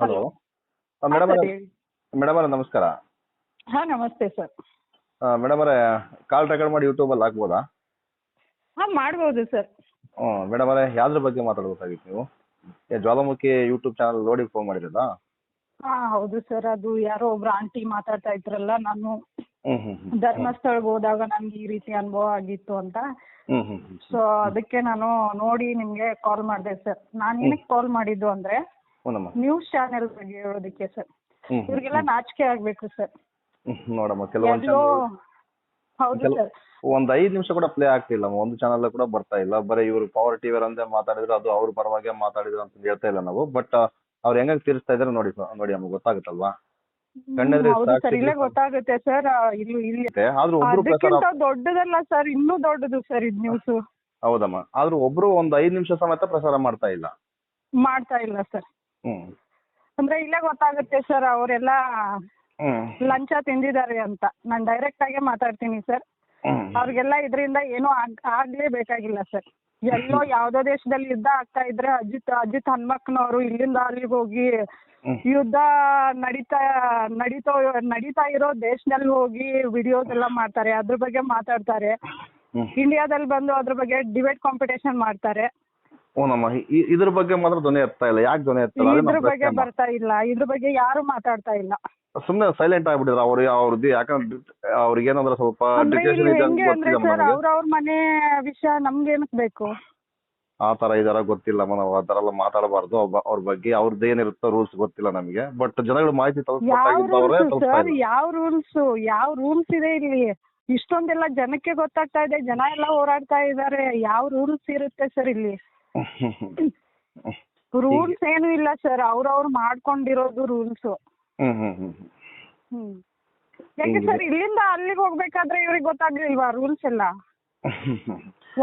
Hello. Madam madam ಅವರೇ ನಮಸ್ಕಾರ. ಹಾ ನಮಸ್ತೆ ಸರ್. ಮೇಡಮ್ ಅವರೇ ಕಾಲ್ ರೆಕಾರ್ಡ್ ಮಾಡಿ ಯೂಟ್ಯೂಬಲ್ಲಿ ಹಾಕ್ಬೋದಾ? ಹಾ ಮಾಡ್ಬೋದು ಸರ್. ಹ್ಞೂ ಮೇಡಮ್ ಅವರೇ ಯಾವ್ದ್ರ ಬಗ್ಗೆ ಮಾತಾಡ್ಬೇಕಾಗಿತ್ತು ನೀವು? ಏ ಜ್ವಾಲಾಮುಖಿ ಯೂಟ್ಯೂಬ್ ಚಾನಲ್ ನೋಡಿ ಫೋನ್ ಮಾಡಿರೋದಾ ಹಾ ಹೌದು ಸರ್. ಅದು ಯಾರೋ ಒಬ್ರು ಆಂಟಿ ಮಾತಾಡ್ತಾ ಇದ್ರಲ್ಲ ನಾನು ಹ್ಞೂ ಧರ್ಮಸ್ಥಳಕ್ಕೆ ಹೋದಾಗ ನನ್ಗೆ ಈ ರೀತಿ ಅನುಭವ ಆಗಿತ್ತು ಅಂತ. ಸೊ ಅದಕ್ಕೆ ನಾನು ನೋಡಿ ನಿಮ್ಗೆ ಕಾಲ್ ಮಾಡಿದೆ ಸರ್. ನಾನು ಏನಕ್ಕೆ ಕಾಲ್ ಮಾಡಿದ್ದು ಅಂದ್ರೆ ಹ್ಞೂನಮ್ಮ ನ್ಯೂಸ್ ಚಾನೆಲ್ ಬಗ್ಗೆ ಹೇಳೋದಕ್ಕೆ ಸರ್. ಇವರಿಗೆಲ್ಲ ಇವ್ರಿಗೆಲ್ಲ ನಾಚಿಕೆ ಆಗ್ಬೇಕು ಸರ್. ನೋಡಮ್ಮ ಕೆಲವೊಂದು ಎಲ್ಲೋ ಹೌದು ಸರ್. ಒಂದು ಐದು ನಿಮಿಷ ಕೂಡ ಪ್ಲೇ ಆಗ್ತಿಲ್ಲ ಒಂದು ಚಾನಲ್ ಕೂಡ ಬರ್ತಾ ಇಲ್ಲ. ಬರೀ ಇವರು ಪವರ್ ಟಿವಿ ಅಂದೇ ಮಾತಾಡಿದ್ರು ಅದು ಅವ್ರ ಪರವಾಗಿ ಮಾತಾಡಿದ್ರು ಅಂತ ಹೇಳ್ತಾ ಇಲ್ಲ ನಾವು. ಬಟ್ ಅವ್ರು ಹೆಂಗಾಗಿ ತೀರಿಸ್ತಾ ಇದಾರೆ ನೋಡಿ ನೋಡಿ ನಮ್ಗೆ ಗೊತ್ತಾಗುತ್ತಲ್ವಾ? ಕಣ್ಣೆದುರು ಹೌದು ಸರ್ ಸಾಕ್ಷಿ ಇಲ್ಲೇ ಇದ್ರೆ- ಗೊತ್ತಾಗುತ್ತೆ ಸರ್ ಇಲ್ಲಿ ಇಲ್ಲಿ. ಮತ್ತೆ ಆದ್ರೂ ಒಬ್ರು ಅದಕ್ಕಿಂತ ದೊಡ್ಡದಲ್ಲ ಸರ್ ಇನ್ನೂ ದೊಡ್ಡದು ಸರ್ ಇದು ನ್ಯೂಸ್. ಹೌದಮ್ಮ. ಆದ್ರೂ ಒಬ್ರು ಒಂದ್ ಐದ್ ನಿಮಿಷ ಸಮೇತ ಪ್ರಸಾರ ಮಾಡ್ತಾ ಇಲ್ಲ. ಮಾಡ್ತಾ ಇಲ್ಲ ಸರ್. ಹ್ಮ್. ಅಂದ್ರೆ ಇಲ್ಲೇ ಗೊತ್ತಾಗುತ್ತೆ ಸರ್ ಅವರೆಲ್ಲ ಹ್ಮ್. ಲಂಚ ತಿಂದಿದ್ದಾರೆ ಅಂತ. ನಾನು ಡೈರೆಕ್ಟ್ ಆಗೇ ಮಾತಾಡ್ತೀನಿ ಸರ್ ಹ್ಮ್. ಅವ್ರಿಗೆಲ್ಲ ಇದರಿಂದ ಏನೂ ಆಗ್ಲೇ ಬೇಕಾಗಿಲ್ಲ ಸರ್ ಎಲ್ಲೋ ಯಾವ್ದೋ ದೇಶದಲ್ಲಿ ಯುದ್ಧ ಆಗ್ತಾ ಇದ್ರೆ ಅಜಿತ್ ಅಜಿತ್ ಹನ್ಮಕ್ನವರು ಇಲ್ಲಿಂದ ಅಲ್ಲಿಗೆ ಹೋಗಿ ಹ್ಮ್. ಯುದ್ಧ ನಡೀತಾ ನಡೀತಾ ನಡೀತಾ ಇರೋ ದೇಶದಲ್ಲಿ ಹೋಗಿ ವಿಡಿಯೋಸ್ ಎಲ್ಲ ಮಾಡ್ತಾರೆ. ಅದ್ರ ಬಗ್ಗೆ ಮಾತಾಡ್ತಾರೆ. ಹ್ಮ್. ಇಂಡಿಯಾದಲ್ಲಿ ಬಂದು ಅದ್ರ ಬಗ್ಗೆ ಡಿಬೇಟ್ ಕಾಂಪಿಟೇಷನ್ ಮಾಡ್ತಾರೆ. ಹ್ಞೂನಮ್ಮ ಇ- ಇದ್ರ ಬಗ್ಗೆ ಮಾತ್ರ ಧ್ವನಿ ಎತ್ತಾ ಇಲ್ಲ. ಯಾಕೆ ಧ್ವನಿ ಎತ್ತಲ್ಲ? ಇಲ್ಲ ಇದ್ರ ನಮ್ಮ ಬಗ್ಗೆ ಪ್ರಶ್ನೆ ಬರ್ತಾ ಇಲ್ಲ. ಇದ್ರ ಬಗ್ಗೆ ಯಾರು ಮಾತಾಡ್ತಾ ಇಲ್ಲ. ಸುಮ್ಮನೆ ಸೈಲೆಂಟ್ ಆಗ್ಬಿಟ್ಟಿದ್ರು. ಅವ್ರು ಅವ್ರದ್ದು ಯಾಕಂದ್ರೆ ಅವ್ರಿಗೆ ಏನಂದ್ರೆ ಸ್ವಲ್ಪ ಅಂದ್ರೆ ಡಿಟೇಷನ್ ಇಲ್ಲಿ ಇದೆ ಅಂತ ಹೆಂಗೆ ಅಂದ್ರೆ ಗೊತ್ತಿಲ್ಲ ಸರ್ ನನಗೆ ಅವ್ರ ಅವ್ರ ಮನೆ ವಿಷಯ ನಮ್ಗೆ ಏನಕ್ ಬೇಕು? ಆ ತರ ಇದಾರ ಗೊತ್ತಿಲ್ಲ ನಾವು ಆ ತರ ಎಲ್ಲ ಮಾತಾಡಬಾರ್ದು. ಅವ್ರ ಬಗ್ಗೆ ಅವ್ರದ್ದು ಏನಿರುತ್ತೋ ರೂಲ್ಸ್ ಗೊತ್ತಿಲ್ಲ ನಮಗೆ. ಬಟ್ ಜನಗಳು ಮಾಹಿತಿ ಯಾವ ರೂಲ್ಸ್ ತಲುಪ್ತಾ ಸರ್ ಯಾವ ರೂಲ್ಸ್ ಯಾವ ರೂಲ್ಸ್ ಇದೆ ಇಲ್ಲಿ? ಇಷ್ಟೊಂದೆಲ್ಲ ಜನಕ್ಕೆ ಗೊತ್ತಾಗ್ತಾ ಇದೆ. ಜನ ಎಲ್ಲ ಹೋರಾಡ್ತಾ ಇದ್ದಾರೆ. ಯಾವ ರೂಲ್ಸ್ ಇರುತ್ತೆ ಸರ್ ಇಲ್ಲ? ರೂಲ್ಸ್ ಏನು ಇಲ್ಲ ಸರ್ ಅವ್ರವ್ರು ಮಾಡ್ಕೊಂಡಿರೋದು ರೂಲ್ಸ್. ಯಾಕೆ. ಸರ್ ಇಲ್ಲಿಂದ ಅಲ್ಲಿಗೆ ಹೋಗ್ಬೇಕಾದ್ರೆ ಇವ್ರಿಗೆ ಗೊತ್ತಾಗ್ಲಿಲ್ವಾ ರೂಲ್ಸ್ ಎಲ್ಲ?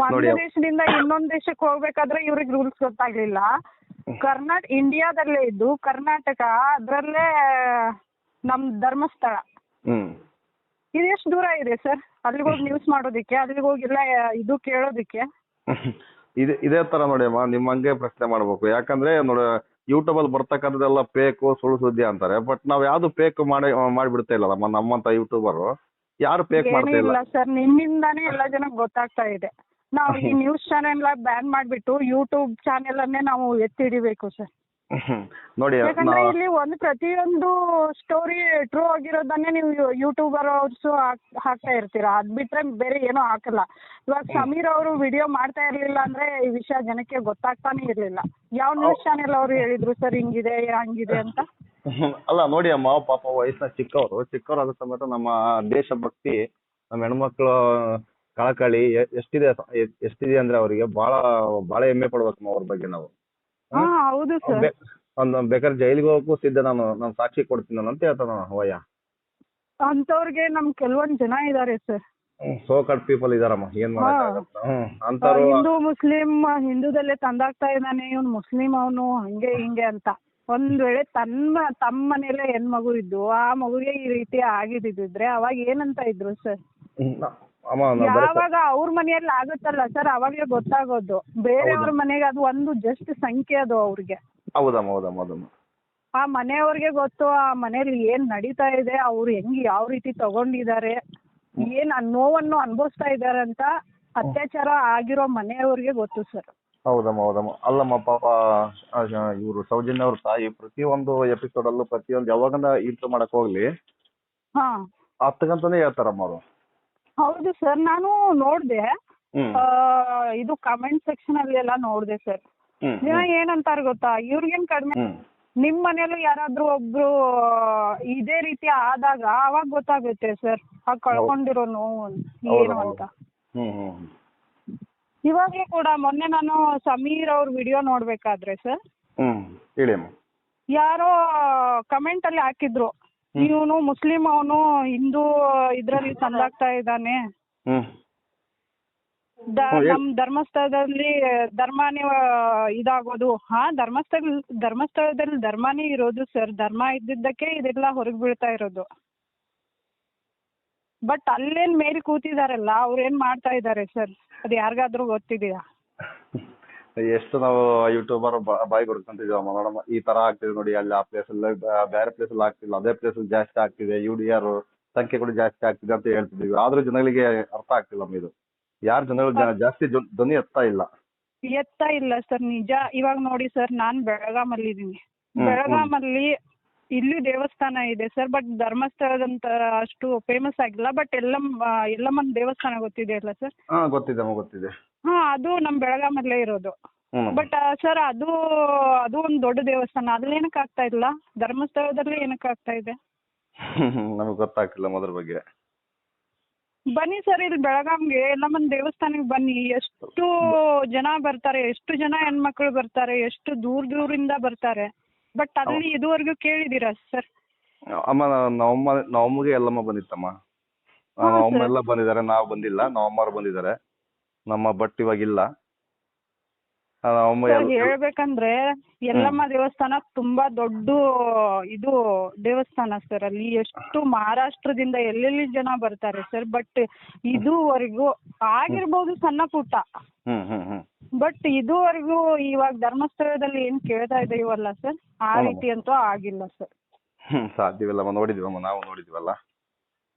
ಒಂದು ದೇಶದಿಂದ ಇನ್ನೊಂದ್ ದೇಶಕ್ಕೆ ಹೋಗ್ಬೇಕಾದ್ರೆ ಇವ್ರಿಗೆ ರೂಲ್ಸ್ ಗೊತ್ತಾಗ್ಲಿಲ್ಲ. ಕರ್ನಾಟಕ ಇಂಡಿಯಾದಲ್ಲೇ ಇದ್ದು ಕರ್ನಾಟಕ ಅದ್ರಲ್ಲೇ ನಮ್ ಧರ್ಮಸ್ಥಳ. ಇದೆಷ್ಟು ಇದು ಎಷ್ಟು ದೂರ ಇದೆ ಸರ್ ಅಲ್ಲಿಗೆ ಹೋಗಿ ನ್ಯೂಸ್ ಮಾಡೋದಿಕ್ಕೆ ಅಲ್ಲಿಗೆ ಹೋಗಿಲ್ಲ ಇದು ಕೇಳೋದಿಕ್ಕೆ? ಇದೇ ಇದೇ ತರ ನೋಡಿಯಮ್ಮ ನಿಮ್ ಹಂಗೆ ಪ್ರಶ್ನೆ ಮಾಡ್ಬೇಕು. ಯಾಕಂದ್ರೆ ನೋಡಿ ಯೂಟ್ಯೂಬ್ ಅಲ್ಲಿ ಬರ್ತಕ್ಕಂಥದ್ದೆಲ್ಲ ಫೇಕು ಸುಳ್ಳು ಸುದ್ದಿ ಅಂತಾರೆ. ಬಟ್ ನಾವ್ ಯಾವ್ದು ಫೇಕ್ ಮಾಡಿ ಮಾಡಿಬಿಡ್ತಾ ಇಲ್ಲಮ್ಮ ನಮ್ಮಂತ ಯೂಟ್ಯೂಬರ್ ಯಾರು ಫೇಕ್ ಮಾಡ್ತಾ ಇಲ್ಲ. ಸರ್ ನಿಮ್ಮಿಂದಾನೇ ಎಲ್ಲ ಜನ ಗೊತ್ತಾಗ್ತಾ ಇದೆ. ನಾವು ಈ ನ್ಯೂಸ್ ಚಾನೆಲ್ ಬ್ಯಾನ್ ಮಾಡ್ಬಿಟ್ಟು ಯೂಟ್ಯೂಬ್ ಚಾನೆಲ್ ಅನ್ನೇ ನಾವು ಎತ್ತಿ ಹಿಡಿಬೇಕು ಸರ್ ನೋಡಿ ಯಾಕಂದ್ರೆ ನಾ- ಇಲ್ಲಿ ಒಂದು ಪ್ರತಿಯೊಂದು ಸ್ಟೋರಿ ಟ್ರೂ ಆಗಿರೋದನ್ನೇ ನೀವು ಯೂಟ್ಯೂಬರ್ ಅವ್ರು ಹಾಕ್ತಾ ಇರ್ತೀರಾ? ಅದ್ ಬಿಟ್ರೆ ಬೇರೆ ಏನೂ ಹಾಕಲ್ಲ. ಇವಾಗ ಸಮೀರ್ ಅವರು ವಿಡಿಯೋ ಮಾಡ್ತಾ ಇರ್ಲಿಲ್ಲ ಅಂದ್ರೆ ಈ ವಿಷಯ ಜನಕ್ಕೆ ಗೊತ್ತಾಗ್ತಾನೆ ಇರ್ಲಿಲ್ಲ. ಯಾವ ನ್ಯೂಸ್ ಚಾನೆಲ್ ಅವರು ಹೇಳಿದ್ರು ಸರ್ ಹಿಂಗಿದೆ ಹಂಗಿದೆ ಅಂತ? ಅಲ್ಲ ನೋಡಿ ಅಮ್ಮ ಪಾಪ ವಯಸ್ಸಿನ ಚಿಕ್ಕವರು. ಚಿಕ್ಕವರಾದ ಸಮೇತ ನಮ್ಮ ದೇಶಭಕ್ತಿ ನಮ್ಮ ಹೆಣ್ಮಕ್ಳು ಕಳಕಳಿ ಎ- ಎಷ್ಟಿದೆ ಎಷ್ಟಿದೆ ಅಂದ್ರೆ ಅವರಿಗೆ ಬಹಳ ಬಹಳ ಹೆಮ್ಮೆ ಪಡ್ಬೇಕಮ್ಮ ಅವ್ರ ಬಗ್ಗೆ ನಾವು. ಹಾ ಹೌದು ಸರ್. ಬೇಕಾದ್ರೆ ಜೈಲಿಗೆ ಹೋಗಕ್ಕೂ ಸಿದ್ಧ. ನಾನು ನಾನು ಸಾಕ್ಷಿ ಕೊಡ್ತೀನಿ ನಾನು ಅಂತ ಹೇಳ್ತಾನ ವಯ್ಯ ಅಂತವ್ರಿಗೆ ನಮ್ ಕೆಲವೊಂದ್ ಜನ ಇದಾರೆ ಸರ್. ಸೋ ಕಟ್ ಪೀಪಲ್ ಇದಾರಮ್ಮ. ಏನ್ ಹ್ಮ್ ಹಿಂದೂ ಮುಸ್ಲಿಂ ಹಿಂದೂದಲ್ಲೇ ತಂದಾಗ್ತಾ ಇದ್ದಾನೆ. ಇವ್ನು ಮುಸ್ಲಿಂ ಅವನು ಹಂಗೆ ಹಿಂಗೆ ಅಂತ. ಒಂದ್ ವೇಳೆ ತನ್ನ ತಮ್ಮ ಮನೇಲೆ ಹೆಣ್ಮಗು ಇದ್ದು ಆ ಮಗುಗೆ ಈ ರೀತಿ ಆಗಿದ್ದಿದ್ರೆ ಅವಾಗ ಏನಂತ ಇದ್ರು ಸರ್? ಅಮ್ಮ ನಾ ಬರೀ ಯಾವಾಗ ಅವ್ರ ಮನೆಯಲ್ಲಿ ಆಗುತ್ತಲ್ಲ ಸರ್ ಅವಾಗ ಗೊತ್ತಾಗೋದು. ಬೇರೆಯವ್ರ ಮನೆಗೆ ಅದು ಒಂದು ಜಸ್ಟ್ ಸಂಖ್ಯೆ ಅದು ಅವ್ರಿಗೆ. ಹೌದಮ್ಮ ಹೌದಮ್ಮ ಹೌದಮ್ಮ. ಆ ಮನೆಯವ್ರಿಗೆ ಗೊತ್ತು ಆ ಮನೇಲಿ ಏನ್ ನಡೀತಾ ಇದೆ ಅವ್ರು ಹೆಂಗ್ ಯಾವ ರೀತಿ ತಗೊಂಡಿದ್ದಾರೆ ಏನ್ ಆ ನೋವನ್ನು ಅನುಭವಿಸ್ತಾ ಇದಾರೆ ಅಂತ ಅತ್ಯಾಚಾರ ಆಗಿರೋ ಮನೆಯವ್ರಿಗೆ ಗೊತ್ತು ಸರ್. ಹೌದಮ್ಮ ಹೌದಮ್ಮ. ಅಲ್ಲಮ್ಮ ಪಾಪ ಇವರು ಸೌಜನ್ಯ ಅವ್ರ ತಾಯಿ ಪ್ರತಿಯೊಂದು ಎಪಿಸೋಡ್ ಅಲ್ಲೂ ಪ್ರತಿಯೊಂದು ಯಾವಾಗನ ಇಂಟ್ರೋ ಮಾಡಕ್ ಹೋಗ್ಲಿ ಹಾ. ಗಂಟೆನೆ ಹೇಳ್ತಾರಮ್ಮ ಅವರು. ಹೌದು ಸರ್ ನಾನು ನೋಡ್ದೆ. ಆ, ಇದು ಕಮೆಂಟ್ ಸೆಕ್ಷನ್ ಅಲ್ಲಿ ಎಲ್ಲ ನೋಡ್ದೆ ಸರ್. ಜನ ಏನಂತಾರೆ ಗೊತ್ತಾ? ಇವ್ರಿಗೇನ್ ಕಡಿಮೆ ನಿಮ್ ಮನೇಲೂ ಯಾರಾದ್ರೂ ಒಬ್ರು ಇದೇ ರೀತಿ ಆದಾಗ ಅವಾಗ ಗೊತ್ತಾಗುತ್ತೆ ಸರ್ ಆ ಕಳ್ಕೊಂಡಿರೋ ನೋವು ಏನು ಅಂತ. ಇವಾಗ್ಲೂ ಕೂಡ ಮೊನ್ನೆ ನಾನು ಸಮೀರ್ ಅವ್ರ ವಿಡಿಯೋ ನೋಡ್ಬೇಕಾದ್ರೆ ಸರ್ ಯಾರೋ ಕಮೆಂಟ್ ಅಲ್ಲಿ ಹಾಕಿದ್ರು. ಇವನು ಮುಸ್ಲಿಂ ಅವನು ಹಿಂದೂ ಇದ್ರಲ್ಲಿ ತಂದಾಗ್ತಾ ಇದ್ದಾನೆ. ಹ್ಮ್. ದ- ಹ್ಮ್, ಹೇಳಿ. ನಮ್ ಧರ್ಮಸ್ಥಳದಲ್ಲಿ ಧರ್ಮನೇ ಆ, ಇದಾಗೋದು. ಹಾ ಧರ್ಮಸ್ಥಳ ಧರ್ಮಸ್ಥಳದಲ್ಲಿ ಧರ್ಮನೇ ಇರೋದು ಸರ್. ಧರ್ಮ ಇದ್ದಿದ್ದಕ್ಕೆ ಇದೆಲ್ಲ ಹೊರಗ್ ಬೀಳ್ತಾ ಇರೋದು. ಬಟ್ ಅಲ್ಲೇನ್ ಮೇಲೆ ಕೂತಿದಾರಲ್ಲ ಅವ್ರೇನ್ ಏನ್ ಮಾಡ್ತಾ ಇದ್ದಾರೆ ಸರ್? ಅದು ಯಾರಿಗಾದ್ರೂ ಗೊತ್ತಿದೆಯಾ? ಎಷ್ಟು ನಾವು ಯೂಟ್ಯೂಬರ್ ಬಾಯಿ ಕೊಡ್ಕೊಂತಿದೀವಮ್ಮ ನೋಡಮ್ಮ ಈ ತರ ಆಗ್ತಿದೆ ನೋಡಿ ಅಲ್ಲಿ ಆ ಪ್ಲೇಸ್ ಅಲ್ಲಿ ಬೇರೆ ಪ್ಲೇಸ್ ಅಲ್ಲಿ ಆಗ್ತಿಲ್ಲ. ಅದೇ ಪ್ಲೇಸ್ ಜಾಸ್ತಿ ಆಗ್ತಿದೆ. ಯು ಡಿ ಆರ್ ಸಂಖ್ಯೆಗಳು ಜಾಸ್ತಿ ಆಗ್ತಿದೆ ಅಂತ ಹೇಳ್ತಿದೀವಿ ಆದ್ರೂ ಜನಗಳಿಗೆ ಅರ್ಥ ಆಗ್ತಿಲ್ಲ ಇದು. ಯಾರು ಜನಗಳು ಜಾಸ್ತಿ ಧ್ವ- ಧ್ವನಿ ಎತ್ತಾ ಇಲ್ಲ. ಎತ್ತಾ ಇಲ್ಲ ಸರ್ ನಿಜ. ಇವಾಗ ನೋಡಿ ಸರ್ ನಾನ್ ಬೆಳಗಾಮಲ್ಲಿ ಇದೀನಿ ಬೆಳಗಾಂ ಅಲ್ಲಿ ಇಲ್ಲಿ ದೇವಸ್ಥಾನ ಇದೆ ಸರ್ ಬಟ್ ಧರ್ಮಸ್ಥಳದಂತ ಅಷ್ಟು ಫೇಮಸ್ ಆಗಿಲ್ಲ. ಬಟ್ ಎಲ್ಲಮ್ಮ ಎಲ್ಲಮ್ಮನ ದೇವಸ್ಥಾನ ಗೊತ್ತಿದೆ ಅಲ್ಲ ಸರ್ ಗೊತ್ತಿದೆ ಗೊತ್ತಿದೆ. ಹಾ ಅದು ನಮ್ ಬೆಳಗಾಮಲ್ಲೇ ಇರೋದು. ಬಟ್ ಸರ್ ಅದು ಅದು ಒಂದು ದೊಡ್ಡ ದೇವಸ್ಥಾನ. ಅಲ್ಲಿ ಏನಕ್ಕೆ ಆಗ್ತಾ ಇಲ್ಲ? ಧರ್ಮಸ್ಥಳದಲ್ಲಿ ಏನಕ್ಕೆ ಆಗ್ತಾ ಇದೆ? ನಮಗೆ ಗೊತ್ತಾಗ್ತಿಲ್ಲ ಅದ್ರ ಬಗ್ಗೆ. ಬನ್ನಿ ಸರ್ ಇಲ್ಲಿ ಬೆಳಗಾಂಗೆ ಎಲ್ಲಮ್ಮನ ದೇವಸ್ಥಾನಕ್ಕೆ ಬನ್ನಿ. ಎಷ್ಟು ಜನ ಬರ್ತಾರೆ ಎಷ್ಟು ಜನ ಹೆಣ್ಮಕ್ಳು ಬರ್ತಾರೆ ಎಷ್ಟು ದೂರ ದೂರಿಂದ ಬರ್ತಾರೆ. ಬಟ್ ಅಲ್ಲಿ ಇದುವರೆಗೂ ಕೇಳಿದ್ದೀರಾ ಸರ್ ಅಮ್ಮ ನವಮ್ಮ ನವಮ್ಮಗೆ ಎಲ್ಲಮ್ಮ ಬಂದಿತ್ತಮ್ಮ. ಹಾ, ನವಮ್ಮ ಎಲ್ಲ ಬಂದಿದ್ದಾರೆ ನಾವು ಬಂದಿಲ್ಲ ನವಮ್ಮರು ಬಂದಿದ್ದಾರೆ. ನಮ್ಮ ಬಟ್ ಇವಾಗಿಲ್ಲ. ಸರ್ ಹೇಳ್ಬೇಕಂದ್ರೆ ಎಲ್ಲಮ್ಮ ದೇವಸ್ಥಾನ ತುಂಬಾ ದೊಡ್ಡ ಇದು ದೇವಸ್ಥಾನ ಸರ್ ಅಲ್ಲಿ ಎಷ್ಟು ಮಹಾರಾಷ್ಟ್ರದಿಂದ ಎಲ್ಲೆಲ್ಲಿ ಜನ ಬರ್ತಾರೆ ಸರ್ ಬಟ್ ಇದುವರೆಗೂ ಆಗಿರ್ಬೋದು ಸಣ್ಣ ಪುಟ್ಟ. ಹ್ಮ್ ಹ್ಮ್ ಹ್ಮ್ ಬಟ್ ಇದುವರೆಗೂ ಇವಾಗ ಧರ್ಮಸ್ಥಳದಲ್ಲಿ ಏನ್ ಕೇಳ್ತಾ ಇದೀವಲ್ಲ ಸರ್ ಆ ರೀತಿ ಅಂತೂ ಆಗಿಲ್ಲ ಸರ್ ಹ್ಮ್ ಸಾಧ್ಯವಿಲ್ಲಮ್ಮ ನೋಡಿದ್ವಮ್ಮ. ನಾವು ನೋಡಿದ್ವಲ್ಲ.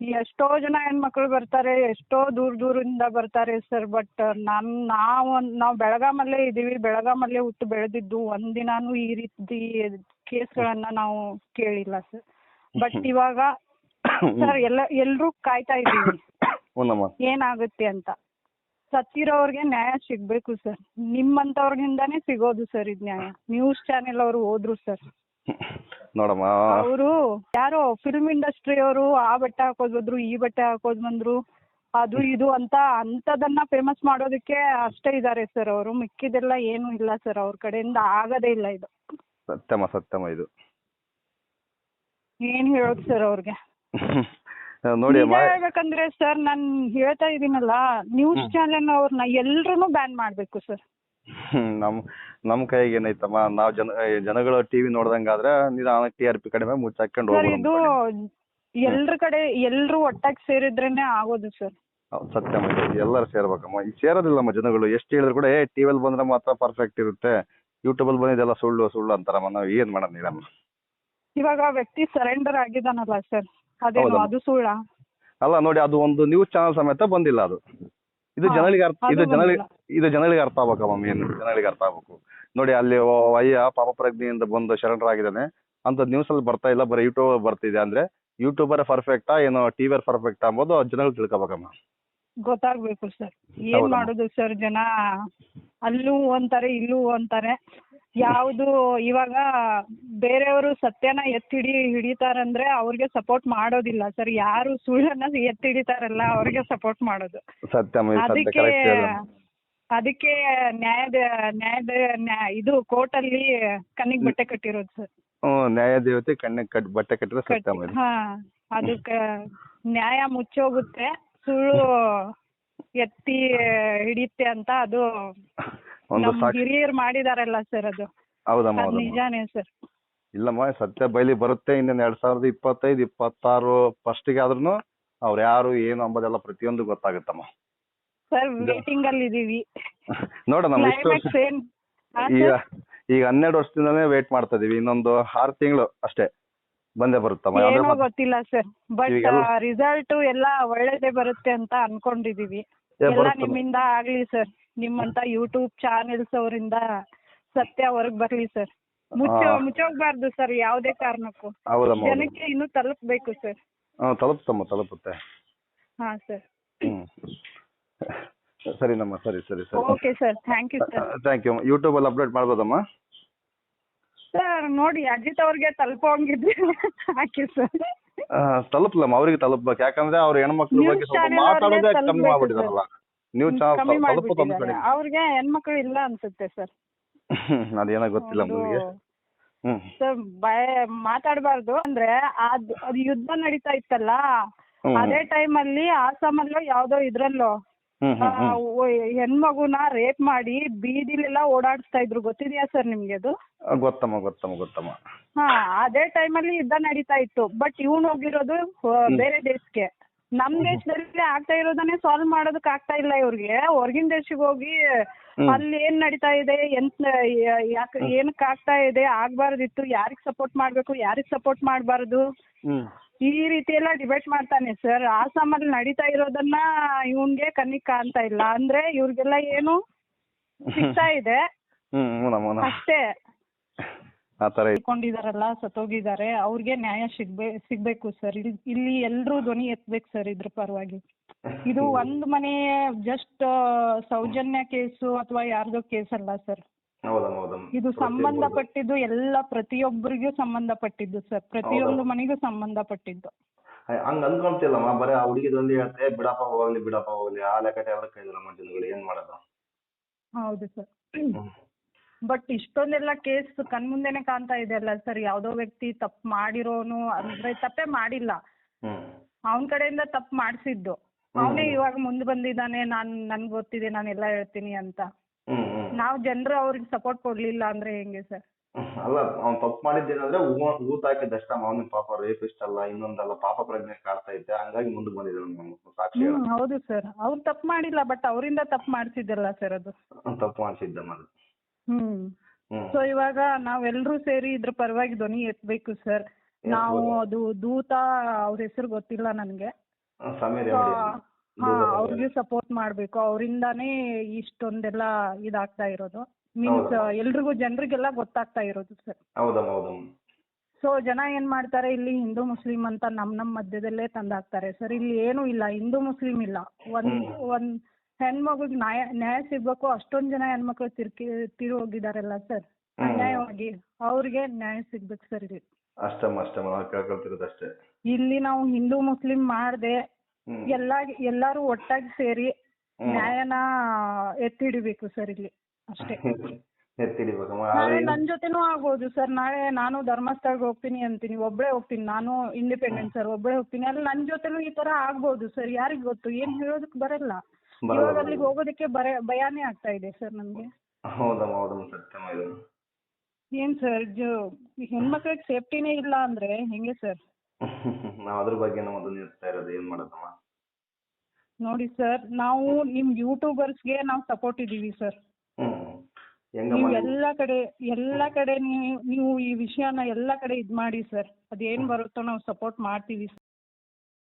ಎಷ್ಟೋ ಜನ ಹೆಣ್ಮಕ್ಳು ಬರ್ತಾರೆ ಎಷ್ಟೋ ದೂರ ದೂರಿಂದ ಬರ್ತಾರೆ ಸರ್ ಬಟ್ ನನ್ ನಾವು ನಾವು ಬೆಳಗಾಮಲ್ಲೇ ಇದೀವಿ. ಬೆಳಗಾಮಲ್ಲೇ ಹುಟ್ಟು ಬೆಳೆದಿದ್ದು ಒಂದಿನಾನು ಈ ರೀತಿ ಕೇಸ್ಗಳನ್ನ ನಾವು ಕೇಳಿಲ್ಲ ಸರ್ ಬಟ್ ಇವಾಗ ಸರ್ ಎಲ್ಲ ಎಲ್ರೂ ಕಾಯ್ತಾ ಇದೀವಿ ಹ್ಞೂನಮ್ಮ. ಏನಾಗುತ್ತೆ ಅಂತ. ಸತ್ತಿರೋರ್ಗೆ ನ್ಯಾಯ ಸಿಗ್ಬೇಕು ಸರ್ ನಿಮ್ಮಂತವ್ರಿಂದಾನೇ ಸಿಗೋದು ಸರ್ ಇದ್ ನ್ಯಾಯ. ನ್ಯೂಸ್ ಚಾನೆಲ್ ಅವರು ಹೋದ್ರು ಸರ್ ನೋಡಮ್ಮ. ಅವರು ಯಾರೋ ಫಿಲ್ಮ್ ಇಂಡಸ್ಟ್ರಿ ಅವರು ಆ ಬಟ್ಟೆ ಹಾಕೋದ್ ಬಂದ್ರು ಈ ಬಟ್ಟೆ ಹಾಕೋದ್ ಬಂದ್ರು ಅದು ಇದು ಅಂತ ಅಂತದನ್ನ ಫೇಮಸ್ ಮಾಡೋದಕ್ಕೆ ಅಷ್ಟೇ ಇದಾರೆ ಸರ್ ಅವರು. ಮಿಕ್ಕಿದೆಲ್ಲ ಏನು ಇಲ್ಲ ಸರ್ ಅವ್ರ ಕಡೆಯಿಂದ ಆಗದೇ ಇಲ್ಲ ಇದು. ಸತ್ಯಮ ಸತ್ಯಮ ಇದು. ಏನ್ ಹೇಳೋದು ಸರ್ ಅವ್ರಿಗೆ? ನೋಡಿ ನಿಜ ಅಮ್ಮ ಹೇಳ್ಬೇಕಂದ್ರೆ ಸರ್ ನಾನ್ ಹೇಳ್ತಾ ಇದೀನಲ್ಲ ನ್ಯೂಸ್ ಚಾನೆಲ್ ಅವ್ರನ್ನ ಎಲ್ರು ಬ್ಯಾನ್ ಮಾಡ್ಬೇಕು ಸರ್ ನಮ್ ನಮ್ ಕೈಗೆ ಏನೈತಮ್ಮ ನಾವ್ ಜನ ಜನಗಳ ಟಿವಿ ನೋಡ್ದಂಗಾದ್ರೆ ನಿಧಾನ ಟಿ ಆರ್ ಪಿ ಕಡಿಮೆ ಮುಚ್ಚಾಕೊಂಡು ಸರ್ ಇದು ಎಲ್ರ ಕಡೆ ಎಲ್ರು ಒಟ್ಟಾಗಿ ಸೇರಿದ್ರೇನೆ ಆಗೋದು ಸರ್. ಸತ್ಯಮ್ಮ ಇದು ಎಲ್ಲರೂ ಸೇರ್ಬೇಕಮ್ಮ. ಈಗ ಸೇರೋದಿಲ್ಲಮ್ಮ ಜನಗಳು ಎಷ್ಟು ಹೇಳಿದ್ರು ಕೂಡ ಏ ಟಿವಿಯಲ್ಲಿ ಬಂದ್ರೆ ಮಾತ್ರ ಪರ್ಫೆಕ್ಟ್ ಇರುತ್ತೆ. ಯೂಟ್ಯೂಬಲ್ಲಿ ಬಂದಿದ್ದೆಲ್ಲ ಸುಳ್ಳು ಸುಳ್ಳು ಅಂತಾರಮ್ಮ ನಾವು ಏನ್ ಮಾಡೋಣ ನೀಡಮ್ಮ ಇವಾಗ ಆ ವ್ಯಕ್ತಿ ಸರೆಂಡರ್ ಆಗಿದಾನಲ್ಲ ಸರ್ ಅದೇನು ಹೌದಮ್ಮ. ಅದು ಸುಳ್ಳ? ಅಲ್ಲ ನೋಡಿ ಅದು ಒಂದು ನ್ಯೂಸ್ ಚಾನೆಲ್ ಸಮೇತ ಬಂದಿಲ್ಲ ಅದು. ಇದು ಜನಗಳಿಗೆ ಅರ್ಥ ಇದು ಜನಗಳಿಗೆ ಇದು ಜನಗಳಿಗೆ ಅರ್ಥ ಆಗ್ಬೇಕಮ್ಮ ಏನು ಜನಗಳಿಗೆ ಅರ್ಥ ಆಗ್ಬೇಕು. ನೋಡಿ ಅಲ್ಲಿ ಅಯ್ಯ ಪಾಪ ಪ್ರಜ್ಞೆಯಿಂದ ಬಂದು ಶರಣರಾಗಿದ್ದಾನೆ. ಅಂತ ನ್ಯೂಸ್ ಅಲ್ಲಿ ಬರ್ತಾ ಇಲ್ಲ ಬರೀ ಯೂಟ್ಯೂಬ್ ಬರ್ತಿದೆ. ಅಂದ್ರೆ ಯೂಟ್ಯೂಬರ್ ಪರ್ಫೆಕ್ಟಾ ಏನೋ ಟಿವಿಯರ್ ಪರ್ಫೆಕ್ಟ್ ಅಂಬೋದು ಜನಗಳು ತಿಳ್ಕೊಬೇಕಮ್ಮ. ಗೊತ್ತಾಗ್ಬೇಕು ಸರ್ ಏನ್. ಮಾಡೋದು ಸರ್ ಜನ? ಅಲ್ಲೂ ಅಂತಾರೆ ಇಲ್ಲೂ ಅಂತಾರೆ. ಯಾವುದು ಇವಾಗ ಬೇರೆಯವರು ಸತ್ಯನ ಎತ್ತಿ ಹಿಡಿ ಹಿಡಿತಾರಂದ್ರೆ ಅವ್ರಿಗೆ ಸಪೋರ್ಟ್ ಮಾಡೋದಿಲ್ಲ. ಸರ್ ಯಾರು ಸುಳ್ಳನ್ನ ಎತ್ತಿ ಹಿಡಿತಾರಲ್ಲ ಅವ್ರಿಗೆ ಸಪೋರ್ಟ್ ಮಾಡೋದು. ಅದಕ್ಕೆ ಅದಕ್ಕೆ ನ್ಯಾಯದ ನ್ಯಾಯದ ನ್ಯಾಯ ಇದು ಕೋರ್ಟ್ ಅಲ್ಲಿ ಕಣ್ಣಿಗೆ ಬಟ್ಟೆ ಕಟ್ಟಿರೋದು ಸರ್. ನ್ಯಾಯ ದೇವತೆ ಕಣ್ಣಿಗೆ ಕಟ್ ಬಟ್ಟೆ ಕಟ್ಟಿರೋ ಸತ್ಯ ಹಾ ಅದಕ್ಕ ನ್ಯಾಯ ಮುಚ್ಚೋಗುತ್ತೆ ಸುಳ್ಳು ಎತ್ತಿ ಹಿಡಿಯುತ್ತೆ ಅಂತ ಅದು ಒಂದು ನಮ್ ಸಾಕ್ಷಿ ಹಿರಿಯರು ಮಾಡಿದಾರಲ್ಲ ಸರ್ ಅದು. ಹೌದಮ್ಮ ಅದ್ ಹೌದಮ್ಮ. ನಿಜಾನೇ ಸರ್ ಇಲ್ಲಮ್ಮ ಸತ್ಯ ಬಯಲಿ ಬರುತ್ತೆ ಇನ್ನೇನು ಎರಡ್ ಸಾವಿರದ ಇಪ್ಪತ್ತೈದು ಇಪ್ಪತ್ತಾರು ಫಸ್ಟಿಗೆ ಆದ್ರೂ ಅವ್ರು ಯಾರು ಏನು ಅಂಬೋದೆಲ್ಲ ಪ್ರತಿಯೊಂದು ಗೊತ್ತಾಗುತ್ತಮ್ಮ. ಸರ್ ವೇಟಿಂಗ್ ಅಲ್ಲಿ ಇದೀವಿ. ನೋಡೋಣ ಇಷ್ಟು ವರ್ಷ ಕ್ಲೈಮ್ಯಾಕ್ಸ್ ಏನ್ ಹಾ ಈಗ ಈಗ ಹನ್ನೆರಡು ವರ್ಷದಿಂದನೇ ವೇಟ್ ಮಾಡ್ತಾ ಇದೀವಿ. ಇನ್ನೊಂದು ಆರು ತಿಂಗಳು ಅಷ್ಟೇ ಬಂದೇ ಬರುತ್ತಮ್ಮ. ಏನೋ ಮತ್ತೆ- ಗೊತ್ತಿಲ್ಲ ಸರ್ ಬಟ್ ಈಗೆಲ್ಲ- ರಿಸಲ್ಟ್ ಎಲ್ಲ ಒಳ್ಳೇದೇ ಬರುತ್ತೆ ಅಂತ ಅನ್ಕೊಂಡಿದೀವಿ. ಏ, ಎಲ್ಲ ಬರುತ್ತಮ್ಮ. ನಿಮ್ಮಿಂದ ಆಗ್ಲಿ ಸರ್ ನಿಮ್ಮಂತ ಯೂಟ್ಯೂಬ್ ಚಾನೆಲ್ಸ್ ಅವರಿಂದ ಸತ್ಯ ಹೊರಗ್ ಬರ್ಲಿ ಸರ್ ಮುಚ್ಚ. ಮುಚ್ಚೋಗ್ಬಾರ್ದು ಸರ್ ಯಾವುದೇ ಕಾರಣಕ್ಕೂ. ಹೌದಮ್ಮ ಹೌದು. ಜನಕ್ಕೆ ಇನ್ನೂ ತಲುಪಬೇಕು ಸರ್ ಹ್ಮ್ ತಲುಪ್ತಮ್ಮ ತಲುಪುತ್ತೆ. ಹಾ ಸರ್ ಸರಿ ಸರಿನಮ್ಮ ಸರಿ ಸರಿ ಸರಿ. Okay sir thank you sir thank you ಯೂಟ್ಯೂಬಲ್ಲಿ ಅಪ್ಡೇಟ್ ಮಾಡ್ಬೋದಮ್ಮ? ಸರ್ ನೋಡಿ ಅಜಿತ್ ಅವ್ರಿಗೆ ತಲುಪೋಂಗಿದ್ರೆ ಹಾಕಿ ಸರ್ ಆ, ತಲುಪ್ಲಮ್ಮ ಅವ್ರಿಗೆ ತಲುಪ್ಬೇಕು. ಯಾಕಂದ್ರೆ ಅವ್ರ ಹೆಣ್ಮಕ್ಳು News ಬಗ್ಗೆ ಸ್ವಲ್ಪ channel ಮಾತಾಡೋದೇ ಕಮ್ಮಿ ತಲುಪ್ಬೇಕು ಮಾಡ್ಬಿಟ್ಟಿದಾರಲ್ಲ ನೀವು ಚಾನಲ್ ಕಮ್ಮಿ ಮಾಡಿ ಮಾಡ್ಬಿಟ್ಟಿದ್ದಾರೆ. ಅಂದ್ಕೊಂಡಿದ್ದೀನಿ ಅವ್ರಿಗೆ ಹೆಣ್ಮಕ್ಳು ಇಲ್ಲ ಅನ್ಸುತ್ತೆ ಸರ್. ಅದೇನೋ ಗೊತ್ತಿಲ್ಲ ಹ್ಮ್. ಸರ್ ಭಯ ಮಾತಾಡಬಾರ್ದು. ಅಂದ್ರೆ ಅದ್ ಅದು ಯುದ್ಧ ನಡೀತಾ ಇತ್ತಲ್ಲ ಹ್ಮ್. ಅದೇ ಅಲ್ಲಿ ಆಸಾಮಲ್ಲೋ ಯಾವ್ದೋ ಇದ್ರಲ್ಲೋ ಹ್ಮ್ ಆ, ಹ್ಮ್. ಹ್ಮ್ ಒ- ಹೆಣ್ಮಗುನ ರೇಪ್ ಮಾಡಿ ಬೀದಿಲೆಲ್ಲ ಓಡಾಡಿಸ್ತಾ ಇದ್ರು. ಗೊತ್ತಿದ್ಯಾ ಸರ್ ನಿಮ್ಗೆ ಅದು? ಆ, ಗೊತ್ತಮ್ಮ ಗೊತ್ತಮ್ಮ ಗೊತ್ತಮ್ಮ. ಹಾ ಅದೇ ಟೈಮಲ್ಲಿ ಯುದ್ಧ ನಡೀತಾ ಇತ್ತು. ಬಟ್ ಇವ್ನು ಹೋಗಿರೋದು ಆ, ಬೇರೆ ದೇಶಕ್ಕೆ. ನಮ್ ದೇಶದಲ್ಲಿ ಆಗ್ತಾ ಇರೋದನ್ನ ಸಾಲ್ವ್ ಮಾಡೋದಕ್ ಆಗ್ತಾ ಇಲ್ಲ ಇವ್ರಿಗೆ. ಹೊರಗಿನ ದೇಶಕ್ಕೆ ಹೋಗಿ. ಅಲ್ಲಿ ಏನ್ ನಡೀತಾ ಇದೆ ಎಂತ ಯಾಕೆ ಏನಕ್ ಆಗ್ತಾ ಇದೆ ಆಗ್ಬಾರ್ದಿತ್ತು ಯಾರಿಗ್ ಸಪೋರ್ಟ್ ಮಾಡ್ಬೇಕು ಯಾರಿಗ್ ಸಪೋರ್ಟ್ ಮಾಡ್ಬಾರ್ದು? ಈ ರೀತಿ ಎಲ್ಲ ಡಿಬೇಟ್ ಮಾಡ್ತಾನೆ ಸರ್ ಆಸಾಮಲ್ಲಿ ನಡೀತಾ ಇರೋದನ್ನ ಇವನ್ಗೆ ಕಣ್ಣಿಗೆ ಕಾಣ್ತಾ ಇಲ್ಲ. ಅಂದ್ರೆ ಇವ್ರಿಗೆಲ್ಲ ಏನು ಸಿಗ್ತಾ ಇದೆ. ಅಷ್ಟೇ. ಆ ಇದೆ ಇಟ್ಕೊಂಡಿದಾರಲ್ಲ ಸತ್ತೋಗಿದ್ದಾರೆ. ಅವ್ರಿಗೆ ನ್ಯಾಯ ಸಿಗ್ಬೇ ಸಿಗ್ಬೇಕು ಸರ್. ಇಲ್ಲಿ ಎಲ್ರೂ ಧ್ವನಿ ಎತ್ತಬೇಕು ಸರ್ ಇದ್ರ ಪರವಾಗಿ. ಇದು ಒಂದ್ ಮನೆ ಜಸ್ಟ್ ಸೌಜನ್ಯ ಕೇಸು ಅಥವಾ ಯಾರ್ದೋ ಕೇಸ್ ಅಲ್ಲ ಸರ್ ಹೌದಮ್ಮ ಹೌದಮ್ಮ ಇದು ಸಂಬಂಧಪಟ್ಟಿದ್ದು ಎಲ್ಲ ಪ್ರತಿಯೊಬ್ಬರಿಗೂ ಸಂಬಂಧಪಟ್ಟಿದ್ದು ಸರ್. ಪ್ರತಿಯೊಂದು ಮನೆಗೂ ಸಂಬಂಧಪಟ್ಟಿದ್ದು. ಹಂಗ ಬರೀ ಆ ಹುಡುಗಿದೊಂದು ಹೇಳ್ತೆ ಬಿಡಪ್ಪ ಹೋಗ್ಲಿ ಬಿಡಪ್ಪ ಹೋಗ್ಲಿ. ಆ ಲೆಕ್ಕ ಜನಗಳು ಏನ್ ಮಾಡೋದು? ಹೌದು ಸರ್. ಹ್ಮ್. ಬಟ್ ಇಷ್ಟೊಂದೆಲ್ಲ ಕೇಸ್ ಕಣ್ಮುಂದೆನೆ ಕಾಣ್ತಾ ಇದೆ ಅಲ್ಲ ಸರ್ ಯಾವ್ದೋ ವ್ಯಕ್ತಿ ತಪ್ಪು ಮಾಡಿರೋನು ಅಂದ್ರೆ ತಪ್ಪೇ ಮಾಡಿಲ್ಲ. ಅವನ ಕಡೆಯಿಂದ ತಪ್ಪು ಮಾಡಿಸಿದ್ದು. ಅವನೇ ಇವಾಗ ಮುಂದೆ ಬಂದಿದ್ದಾನೆ ನಾನ್ ನನ್ಗೆ ಗೊತ್ತಿದೆ ನಾನೆಲ್ಲ ಹೇಳ್ತೀನಿ ಅಂತ. ನಾವ್ ಜನರು ಅವ್ರಿಗೆ ಸಪೋರ್ಟ್ ಕೊಡ್ಲಿಲ್ಲ ಅಂದ್ರೆ ಹೆಂಗೆ ಸರ್ ಅಲ್ಲ ಅವ್ನ್ ತಪ್ಪು ಮಾಡಿದ್ದೇನಂದ್ರೆ ಊತಾಕಿದ್ದ ಹಾಕಿದ್ದಷ್ಟಮ್ಮ ಅವನು ಪಾಪ ರೇಪಿಸ್ಟ್ ಅಲ್ಲ ಇನ್ನೊಂದಲ್ಲ ಪಾಪ ಪ್ರಜ್ಞೆ ಕಾಡ್ತಾ ಇದ್ದೆ. ಹಂಗಾಗಿ ಮುಂದೆ ಬಂದಿದ್ದಾನೆ ಸಾಕ್ಷಿ ಹೌದು ಸರ್ ಅವ್ರು ತಪ್ಪು ಮಾಡಿಲ್ಲ ಬಟ್ ಅವರಿಂದ ತಪ್ಪು ಮಾಡಿಸಿದ್ದಲ್ಲ ಸರ್ ಅದು. ತಪ್ಪು ಮಾಡಿಸಿದ್ದಮ್ಮ ಅದು ಹ್ಮ್. ಸೊ ಇವಾಗ ನಾವೆಲ್ಲರೂ ಸೇರಿ ಇದ್ರ ಪರವಾಗಿ ಧ್ವನಿ ಎತ್ತಬೇಕು ಸರ್. ನಾವು ಅದು ದೂತ ಅವ್ರ ಹೆಸರು ಗೊತ್ತಿಲ್ಲ ನನಗೆ. ಡಿ ಹಾ ಅವ್ರಿಗೆ ಸಪೋರ್ಟ್ ಮಾಡ್ಬೇಕು. ಅವರಿಂದಾನೇ ಇಷ್ಟೊಂದೆಲ್ಲ ಇದಾಗ್ತಾ ಇರೋದು. ಮೀನ್ಸ್ ಎಲ್ರಿಗೂ ಜನರಿಗೆಲ್ಲ ಗೊತ್ತಾಗ್ತಾ ಇರೋದು ಸರ್. ಹೌದಮ್ಮ ಹೌದಮ್ಮ. ಸೊ ಜನ ಏನ್ ಮಾಡ್ತಾರೆ ಇಲ್ಲಿ ಹಿಂದೂ ಮುಸ್ಲಿಂ ಅಂತ ನಮ್ ನಮ್ ಮಧ್ಯದಲ್ಲೇ ತಂದಾಕ್ತಾರೆ ಸರ್. ಇಲ್ಲಿ ಏನೂ ಇಲ್ಲ ಹಿಂದೂ ಮುಸ್ಲಿಂ ಇಲ್ಲ. ಒಂದ್ ಒಂದ್ ಹೆಣ್ಮಗುಗ್ ನ್ಯಾಯ ನ್ಯಾಯ ಸಿಗ್ಬೇಕು ಅಷ್ಟೊಂದ್ ಜನ ಹೆಣ್ಮಕ್ಳು ತಿರ್ಕಿ ತೀರಿ ಹೋಗಿದಾರಲ್ಲ ಸರ್. ಅನ್ಯಾಯವಾಗಿ ಅವ್ರಿಗೆ ನ್ಯಾಯ ಸಿಗ್ಬೇಕು ಸರ್ ಇಲ್ಲಿ ಅಷ್ಟಮ್ಮ ಅಷ್ಟಮ್ಮ ನಾವು ಕೇಳ್ಕೊಳ್ತಿರೋದು ಅಷ್ಟೇ. ಇಲ್ಲಿ ನಾವು ಹಿಂದೂ ಮುಸ್ಲಿಂ ಮಾಡದೆ ಹ್ಮ್. ಎಲ್ಲಾ ಎಲ್ಲಾರು ಒಟ್ಟಾಗಿ ಸೇರಿ. ನ್ಯಾಯನ ಎತ್ತಿ ಹಿಡಿಬೇಕು ಸರ್ ಇಲ್ಲಿ ಅಷ್ಟೇ. ಎತ್ತಿಡಿಬೇಕಮ್ಮ ನಾಳೆ ನನ್ ಜೊತೆನೂ ಆಗ್ಬೋದು ಸರ್. ನಾಳೆ ನಾನು ಧರ್ಮಸ್ಥಳಕ್ಕೆ ಹೋಗ್ತೀನಿ ಅಂತೀನಿ. ಒಬ್ಳೆ ಹೋಗ್ತೀನಿ. ನಾನು ಇಂಡಿಪೆಂಡೆಂಟ್ ಸರ್. ಒಬ್ಳೆ ಹೋಗ್ತೀನಿ. ಅಲ್ಲಿ ನನ್ ಜೊತೆನೂ ಈ ತರ ಆಗ್ಬೋದು ಸರ್. ಯಾರಿಗ್ ಗೊತ್ತು? ಏನ್ ಹೇಳೋದಕ್ ಬರಲ್ಲ, ಇವಾಗ ಅಲ್ಲಿಗೆ ಹೋಗೋದಕ್ಕೆ ಬರ ಭಯಾನೇ ಆಗ್ತಾ ಇದೆ ಸರ್ ನಮ್ಗೆ. ಹೌದಮ್ಮ ಹೌದಮ್ಮ ಸತ್ಯಮ್ಮ ಇದು ಏನ್ ಸರ್ ಹೆಣ್ಮಕ್ಳಿಗೆ ಸೇಫ್ಟಿನೇ ಇಲ್ಲ ಅಂದ್ರೆ ಹೆಂಗೆ ಸರ್? ನಾವು ಅದ್ರ ಇರೋದು ಏನ್ ಮಾಡೋದಮ್ಮ? ನೋಡಿ ಸರ್ ನಾವು ನಿಮ್ ಯೂಟ್ಯೂಬರ್ಸ್ಗೆ ನಾವು ಸಪೋರ್ಟ್ ಇದೀವಿ ಸರ್. ನೀವು ಹೆಂಗಮ್ಮ ಎಲ್ಲ ಕಡೆ ಎಲ್ಲಾ ಕಡೆ ನೀವು ನೀವು ಈ ವಿಷಯನ ಎಲ್ಲಾ ಕಡೆ ಇದ್ ಮಾಡಿ ಸರ್. ಅದೇನ್ ಬರುತ್ತೋ ನಾವು ಸಪೋರ್ಟ್ ಮಾಡ್ತೀವಿ